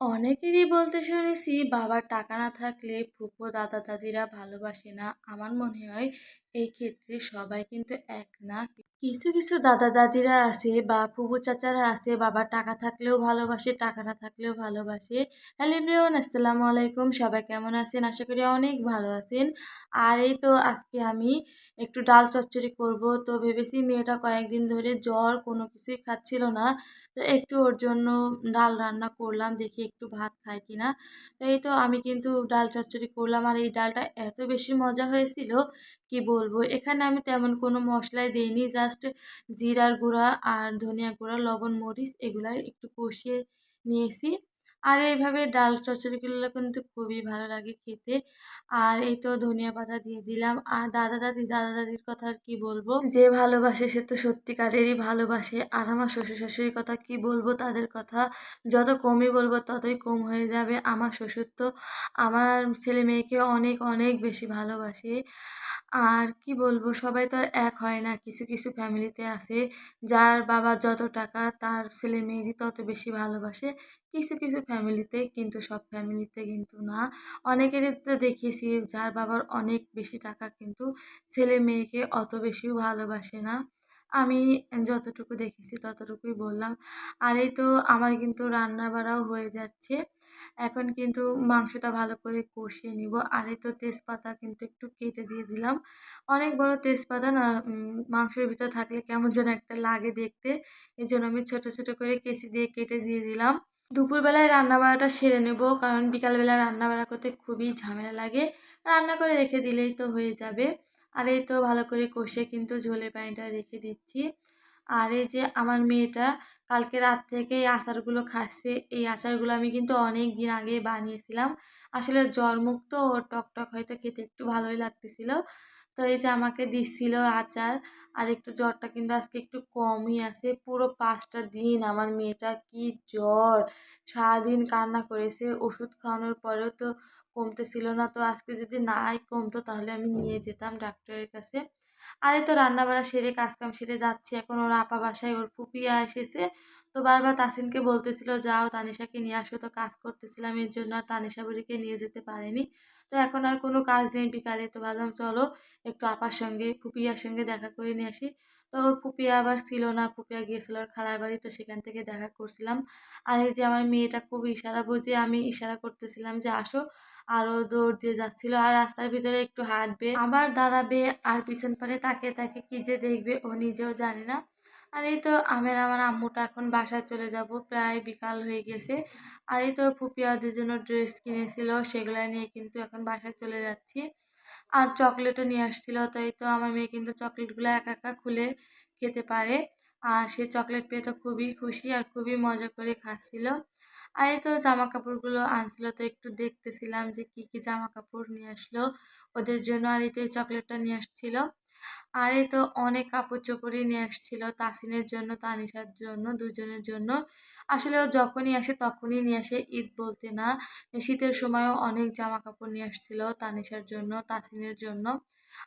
অনেকেরই বলতে শুনেছি, বাবার টাকা না থাকলে ফুপো দাদা দাদিরা ভালোবাসে না। আমার মনে হয়, এই ক্ষেত্রে সবাই কিন্তু এক না। কিছু কিছু দাদা দাদিরা আছে বা ফুফু চাচারা আছে, বাবার টাকা থাকলেও ভালোবাসে, টাকা না থাকলেও ভালোবাসে। হ্যালো এভরিওয়ান, আসসালামু আলাইকুম। সবাই কেমন আছেন? আশা করি অনেক ভালো আছেন। আর এই তো আজকে আমি একটু ডাল চচ্চড়ি করব। তো ভেবেছি মেয়েটা কয়েকদিন ধরে জ্বর, কোনো কিছুই খাচ্ছিল না। তো একটু ওর জন্য ডাল রান্না করলাম, দেখি একটু ভাত খায় কি না তো এই তো আমি কিন্তু ডাল চচ্চড়ি করলাম। আর এই ডালটা এত বেশি মজা হয়েছিল, কি বলব? এখানে আমি তেমন কোনো মশলাই দিইনি জাস্ট জিরার গুঁড়া আর ধনিয়া গুঁড়া, লবণ, মরিচ এগুলাই একটু কষিয়ে নিয়েছি। আর এইভাবে ডাল চচ্চড়িগুলো কিন্তু খুবই ভালো লাগে খেতে। আর এই তো ধনিয়া পাতা দিয়ে দিলাম। আর দাদা দাদি, দাদা দাদির কথা আর কি বলব? যে ভালোবাসে সে তো সত্যিকারেরই ভালোবাসে। আর আমার শ্বশুর শাশুড়ির কথা কি বলব? তাদের কথা যত কমই বলব ততই কম হয়ে যাবে। আমার শ্বশুর তো আমার ছেলে মেয়েকে অনেক অনেক বেশি ভালোবাসে। আর কি বলব, সবাই তো আর এক হয় না। কিছু কিছু ফ্যামিলিতে আছে যার বাবা যত টাকা তার ছেলে মেয়েরই তত বেশি ভালোবাসে। কিছু কিছু ফ্যামিলিতে কিন্তু সব ফ্যামিলিতে কিন্তু না। অনেকেরই তো দেখিয়েছি যার বাবার অনেক বেশি টাকা কিন্তু ছেলে মেয়েকে অত বেশিও ভালোবাসে না। আমি যতটুকু দেখেছি ততটুকুই বললাম। আর এই তো আমার কিন্তু রান্না বাড়াও হয়ে যাচ্ছে। এখন কিন্তু মাংসটা ভালো করে কষিয়ে নিব। আর এই তো তেজপাতা কিন্তু একটু কেটে দিয়ে দিলাম। অনেক বড় তেজপাতা না মাংসের ভিতর থাকলে কেমন যেন একটা লাগে দেখতে। এই জন্য আমি ছোটো ছোটো করে কেসি দিয়ে কেটে দিয়ে দিলাম। দুপুরবেলায় রান্নাবাড়াটা সেরে নেব, কারণ বিকালবেলা রান্নাবাড়া করতে খুবই ঝামেলা লাগে। রান্না করে রেখে দিলেই তো হয়ে যাবে। আর এই তো ভালো করে কষে কিন্তু ঝোলে পানিটা রেখে দিচ্ছি। আর এই যে আমার মেয়েটা কালকে রাত থেকে এই আচারগুলো খাচ্ছে, এই আচারগুলো আমি কিন্তু অনেক দিন আগে বানিয়েছিলাম। আসলে জ্বরমুক্ত ও টকটক টক হয়তো খেতে একটু ভালোই লাগতেছিল। তো এই যে আমাকে দিচ্ছিল আচার, আর একটু জ্বরটা কিন্তু আজকে একটু কমই আছে। পুরো পাঁচটা দিন আমার মেয়েটা কি জ্বর! সারাদিন কান্না করেছে, ওষুধ খাওয়ানোর পরেও তো কমতেছিল না। তো আজকে যদি নাই কমতো তাহলে আমি নিয়ে যেতাম ডাক্তারের কাছে। আর তো রান্না রান্নাবাড়া সেরে, কাজকাম সেরে যাচ্ছে। এখন ওর আপা বাসায়, ওর ফুপিয়া এসেছে। তো বারবার তাসিনকে বলতেছিল, যাও তানিশাকে নিয়ে আসো, তো কাজ করতেছিলাম, এর জন্য আর তানিশা বুড়িকে নিয়ে যেতে পারেনি। তো এখন আর কোনো কাজ নেই বিকালে। তো ভাবলাম, চলো একটু আপার সঙ্গে ফুপিয়ার সঙ্গে দেখা করে নিয়ে আসি। তো ওর ফুপিয়া আবার ছিল না, ফুপিয়া গিয়েছিল ওর খালার বাড়ি, তো সেখান থেকে দেখা করছিলাম। আর এই যে আমার মেয়েটা খুব ইশারা বুঝে, আমি ইশারা করতেছিলাম যে আসো আরও দৌড় দিয়ে যাচ্ছিল আর রাস্তার ভিতরে একটু হাঁটবে। আবার দাঁড়াবে আর পিছন পারে তাকে তাকে কি যে দেখবে ও নিজেও জানে না। আর এই তো আমের আমার আম্মুটা এখন বাসায় চলে যাব, প্রায় বিকাল হয়ে গেছে। আর এই তো ফুপিয়াদের জন্য ড্রেস কিনেছিল, সেগুলো নিয়ে কিন্তু এখন বাসায় চলে যাচ্ছি। আর চকলেটও নিয়ে আসছিল। তাই তো আমার মেয়ে কিন্তু চকলেটগুলো একা একা খুলে খেতে পারে। আর সে চকলেট পেয়ে তো খুবই খুশি আর খুবই মজা করে খাচ্ছিল। আর এই তো জামা কাপড়গুলো আনছিল। তো একটু দেখতেছিলাম যে কি কি জামা কাপড় নিয়ে আসলো ওদের জন্য। আর এই তো এই চকলেটটা নিয়ে আসছিল। আর তো অনেক কাপড় চোপড়ই নিয়ে আসছিল তাসিনের জন্য, তানিশার জন্য, দুজনের জন্য। আসলে ও যখনই আসে তখনই নিয়ে আসে, ঈদ বলতে না। শীতের সময়ও অনেক জামা কাপড় নিয়ে আসছিল তানিশার জন্য তাসিনের জন্য।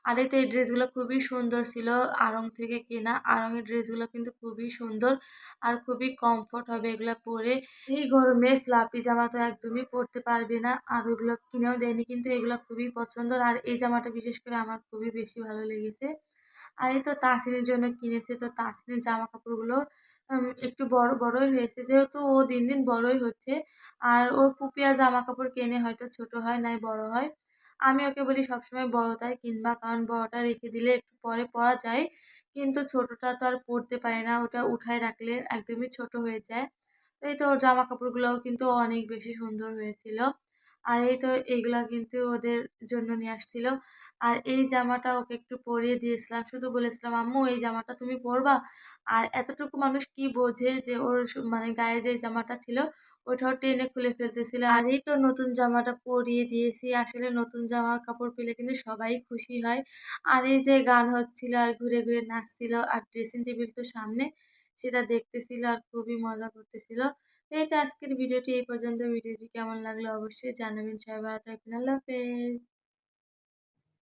আর এই ড্রেসগুলো খুবই সুন্দর ছিল আড়ং থেকে কেনা। আড়ংয়ের ড্রেসগুলো কিন্তু খুবই সুন্দর আর খুবই কমফোর্ট হবে এগুলো পরে। এই গরমে ফ্লাপি জামা তো একদমই পরতে পারবে না আর ওইগুলো কিনেও দেয়নি কিন্তু এগুলো খুবই পছন্দর আর এই জামাটা বিশেষ করে আমার খুবই বেশি ভালো লেগেছে। আর এই তো তাসিনের জন্য কিনেছে তো তাসিনের জামা কাপড়গুলো একটু বড় বড়ই হয়েছে যেহেতু ও দিন দিন বড়ই হচ্ছে। আর ওর পুপিয়া জামা কাপড় কেনে হয়তো ছোট হয় নাই বড় হয়। আমি ওকে বলি, সবসময় বড়টাই কিনবা, কারণ বড়টা রেখে দিলে একটু পরে পরা যায়। কিন্তু ছোটটা তো আর পরতে পারে না, ওটা উঠায় রাখলে একদমই ছোট হয়ে যায়। তো এই তো ওর জামা কাপড়গুলোও কিন্তু অনেক বেশি সুন্দর হয়েছিল। আর এই তো এইগুলা কিন্তু ওদের জন্য নিয়ে আসছিল। আর এই জামাটা ওকে একটু পরিয়ে দিয়েছিলাম। শুধু বলেছিলাম, আম্মু, এই জামাটা তুমি পরবা? আর এতটুকু মানুষ কি বোঝে যে ওর মানে গায়ে যে জামাটা ছিল ওটাও টেনে খুলে ফেলতেছিল। আর এই তো নতুন জামাটা পরিয়ে দিয়েছি। আসলে নতুন জামা কাপড় পেলে কিন্তু সবাই খুশি হয়। আর এই যে গান হচ্ছিল আর ঘুরে ঘুরে নাচছিল আর ড্রেসিং টেবিল তো সামনে, সেটা দেখতেছিল আর খুবই মজা করতেছিল। এই তো আজকের ভিডিওটি এই পর্যন্ত। ভিডিওটি কেমন লাগল অবশ্যই জানাবেন। সবাই ভালো থাকবেন। আল্লাহ হাফেজ।